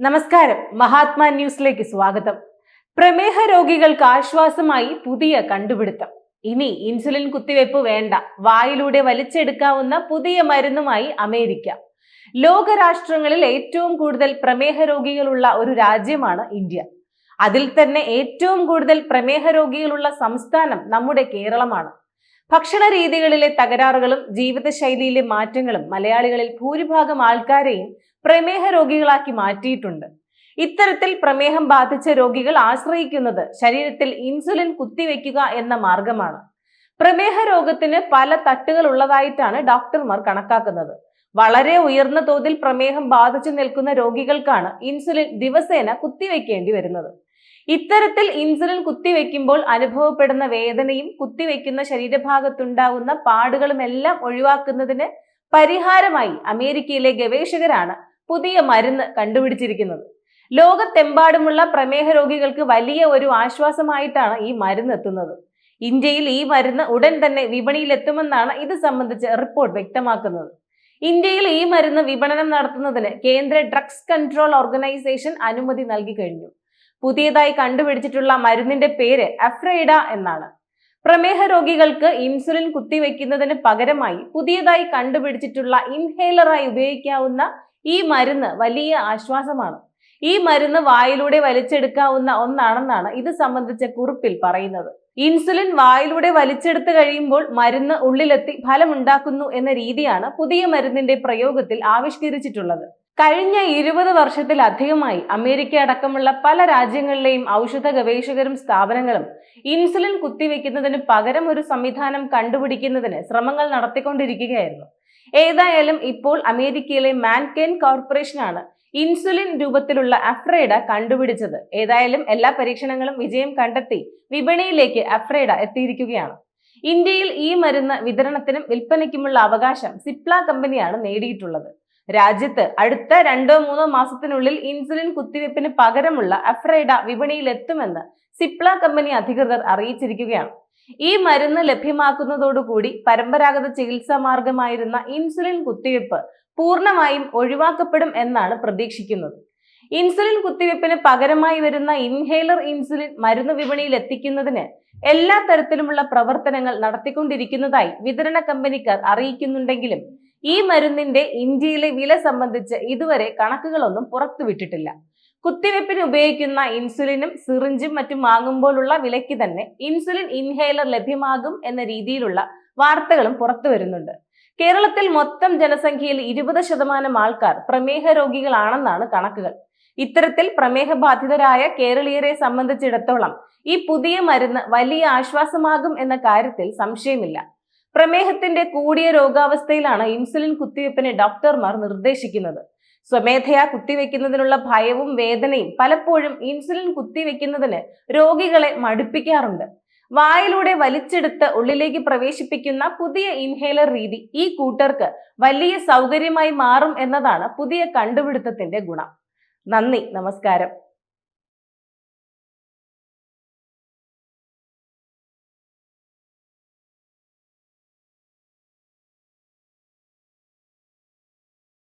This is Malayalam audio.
നമസ്കാരം. മഹാത്മാ ന്യൂസിലേക്ക് സ്വാഗതം. പ്രമേഹ രോഗികൾക്ക് ആശ്വാസമായി പുതിയ കണ്ടുപിടുത്തം. ഇനി ഇൻസുലിൻ കുത്തിവെപ്പ് വേണ്ട. വായിലൂടെ വലിച്ചെടുക്കാവുന്ന പുതിയ മരുന്നുമായി അമേരിക്ക. ലോകരാഷ്ട്രങ്ങളിൽ ഏറ്റവും കൂടുതൽ പ്രമേഹ രോഗികളുള്ള ഒരു രാജ്യമാണ് ഇന്ത്യ. അതിൽ തന്നെ ഏറ്റവും കൂടുതൽ പ്രമേഹ രോഗികളുള്ള സംസ്ഥാനം നമ്മുടെ കേരളമാണ്. ഭക്ഷണ രീതികളിലെ തകരാറുകളും ജീവിതശൈലിയിലെ മാറ്റങ്ങളും മലയാളികളിൽ ഭൂരിഭാഗം ആൾക്കാരെയും പ്രമേഹ രോഗികളാക്കി മാറ്റിയിട്ടുണ്ട്. ഇത്തരത്തിൽ പ്രമേഹം ബാധിച്ച രോഗികൾ ആശ്രയിക്കുന്നത് ശരീരത്തിൽ ഇൻസുലിൻ കുത്തിവെക്കുക എന്ന മാർഗമാണ്. പ്രമേഹ രോഗത്തിന് പല തട്ടുകൾ ഉള്ളതായിട്ടാണ് ഡോക്ടർമാർ കണക്കാക്കുന്നത്. വളരെ ഉയർന്ന തോതിൽ പ്രമേഹം ബാധിച്ചു നിൽക്കുന്ന രോഗികൾക്കാണ് ഇൻസുലിൻ ദിവസേന കുത്തിവെക്കേണ്ടി വരുന്നത്. ഇത്തരത്തിൽ ഇൻസുലിൻ കുത്തിവെക്കുമ്പോൾ അനുഭവപ്പെടുന്ന വേദനയും കുത്തിവെക്കുന്ന ശരീരഭാഗത്തുണ്ടാകുന്ന പാടുകളും എല്ലാം ഒഴിവാക്കുന്നതിന് പരിഹാരമായി അമേരിക്കയിലെ ഗവേഷകരാണ് പുതിയ മരുന്ന് കണ്ടുപിടിച്ചിരിക്കുന്നത്. ലോകത്തെമ്പാടുമുള്ള പ്രമേഹ രോഗികൾക്ക് വലിയ ഒരു ആശ്വാസമായിട്ടാണ് ഈ മരുന്ന് എത്തുന്നത്. ഇന്ത്യയിൽ ഈ മരുന്ന് ഉടൻ തന്നെ വിപണിയിൽ എത്തുമെന്നാണ് ഇത് സംബന്ധിച്ച് റിപ്പോർട്ട് വ്യക്തമാക്കുന്നത്. ഇന്ത്യയിൽ ഈ മരുന്ന് വിപണനം നടത്തുന്നതിന് കേന്ദ്ര ഡ്രഗ്സ് കൺട്രോൾ ഓർഗനൈസേഷൻ അനുമതി നൽകി കഴിഞ്ഞു. പുതിയതായി കണ്ടുപിടിച്ചിട്ടുള്ള മരുന്നിന്റെ പേര് അഫ്രൈഡ എന്നാണ്. പ്രമേഹ രോഗികൾക്ക് ഇൻസുലിൻ കുത്തിവെക്കുന്നതിന് പകരമായി പുതിയതായി കണ്ടുപിടിച്ചിട്ടുള്ള ഇൻഹേലറായി ഉപയോഗിക്കാവുന്ന ഈ മരുന്ന് വലിയ ആശ്വാസമാണ്. ഈ മരുന്ന് വായിലൂടെ വലിച്ചെടുക്കാവുന്ന ഒന്നാണെന്നാണ് ഇത് സംബന്ധിച്ച കുറിപ്പിൽ പറയുന്നത്. ഇൻസുലിൻ വായിലൂടെ വലിച്ചെടുത്തു കഴിയുമ്പോൾ മരുന്ന് ഉള്ളിലെത്തി ഫലമുണ്ടാക്കുന്നു എന്ന രീതിയാണ് പുതിയ മരുന്നിന്റെ പ്രയോഗത്തിൽ ആവിഷ്കരിച്ചിട്ടുള്ളത്. കഴിഞ്ഞ ഇരുപത് വർഷത്തിലധികമായി അമേരിക്ക അടക്കമുള്ള പല രാജ്യങ്ങളിലെയും ഔഷധ ഗവേഷകരും സ്ഥാപനങ്ങളും ഇൻസുലിൻ കുത്തിവെക്കുന്നതിന് പകരം ഒരു സംവിധാനം കണ്ടുപിടിക്കുന്നതിന് ശ്രമങ്ങൾ നടത്തിക്കൊണ്ടിരിക്കുകയായിരുന്നു. ഏതായാലും ഇപ്പോൾ അമേരിക്കയിലെ മാൻകെൻ കോർപ്പറേഷനാണ് ഇൻസുലിൻ രൂപത്തിലുള്ള അഫ്രേഡ കണ്ടുപിടിച്ചത്. ഏതായാലും എല്ലാ പരീക്ഷണങ്ങളും വിജയം കണ്ടെത്തി വിപണിയിലേക്ക് അഫ്രേഡ എത്തിയിരിക്കുകയാണ്. ഇന്ത്യയിൽ ഈ മരുന്ന് വിതരണത്തിനും വിൽപ്പനയ്ക്കുമുള്ള അവകാശം സിപ്ല കമ്പനിയാണ് നേടിയിട്ടുള്ളത്. രാജ്യത്ത് അടുത്ത രണ്ടോ മൂന്നോ മാസത്തിനുള്ളിൽ ഇൻസുലിൻ കുത്തിവെപ്പിന് പകരമുള്ള അഫ്രൈഡ വിപണിയിൽ എത്തുമെന്ന് സിപ്ല കമ്പനി അധികൃതർ അറിയിച്ചിരിക്കുകയാണ്. ഈ മരുന്ന് ലഭ്യമാക്കുന്നതോടുകൂടി പരമ്പരാഗത ചികിത്സാ മാർഗമായിരുന്ന ഇൻസുലിൻ കുത്തിവെപ്പ് പൂർണമായും ഒഴിവാക്കപ്പെടും എന്നാണ് പ്രതീക്ഷിക്കുന്നത്. ഇൻസുലിൻ കുത്തിവെപ്പിന് പകരമായി വരുന്ന ഇൻഹേലർ ഇൻസുലിൻ മരുന്ന് വിപണിയിൽ എത്തിക്കുന്നതിന് എല്ലാ തരത്തിലുമുള്ള പ്രവർത്തനങ്ങൾ നടത്തിക്കൊണ്ടിരിക്കുന്നതായി വിതരണ കമ്പനിക്കാർ അറിയിക്കുന്നുണ്ടെങ്കിലും ഈ മരുന്നിന്റെ ഇന്ത്യയിലെ വില സംബന്ധിച്ച് ഇതുവരെ കണക്കുകളൊന്നും പുറത്തുവിട്ടിട്ടില്ല കുത്തിവെപ്പിന് ഉപയോഗിക്കുന്ന ഇൻസുലിനും സിറിഞ്ചും മറ്റും വാങ്ങുമ്പോഴുള്ള വിലയ്ക്ക് തന്നെ ഇൻസുലിൻ ഇൻഹേലർ ലഭ്യമാകും എന്ന രീതിയിലുള്ള വാർത്തകളും പുറത്തു വരുന്നുണ്ട്. കേരളത്തിൽ മൊത്തം ജനസംഖ്യയിൽ ഇരുപത് ശതമാനം ആൾക്കാർ പ്രമേഹ രോഗികളാണെന്നാണ് കണക്കുകൾ. ഇത്തരത്തിൽ പ്രമേഹ ബാധിതരായ കേരളീയരെ സംബന്ധിച്ചിടത്തോളം ഈ പുതിയ മരുന്ന് വലിയ ആശ്വാസമാകും എന്ന കാര്യത്തിൽ സംശയമില്ല. പ്രമേഹത്തിന്റെ കൂടിയ രോഗാവസ്ഥയിലാണ് ഇൻസുലിൻ കുത്തിവെപ്പിന് ഡോക്ടർമാർ നിർദ്ദേശിക്കുന്നത്. സ്വമേധയാ കുത്തിവെക്കുന്നതിനുള്ള ഭയവും വേദനയും പലപ്പോഴും ഇൻസുലിൻ കുത്തിവെക്കുന്നതിന് രോഗികളെ മടുപ്പിക്കാറുണ്ട്. വായിലൂടെ വലിച്ചെടുത്ത് ഉള്ളിലേക്ക് പ്രവേശിപ്പിക്കുന്ന പുതിയ ഇൻഹേലർ രീതി ഈ കൂട്ടർക്ക് വലിയ സൗകര്യമായി മാറും എന്നതാണ് പുതിയ കണ്ടുപിടുത്തത്തിന്റെ ഗുണം. നന്ദി നമസ്കാരം.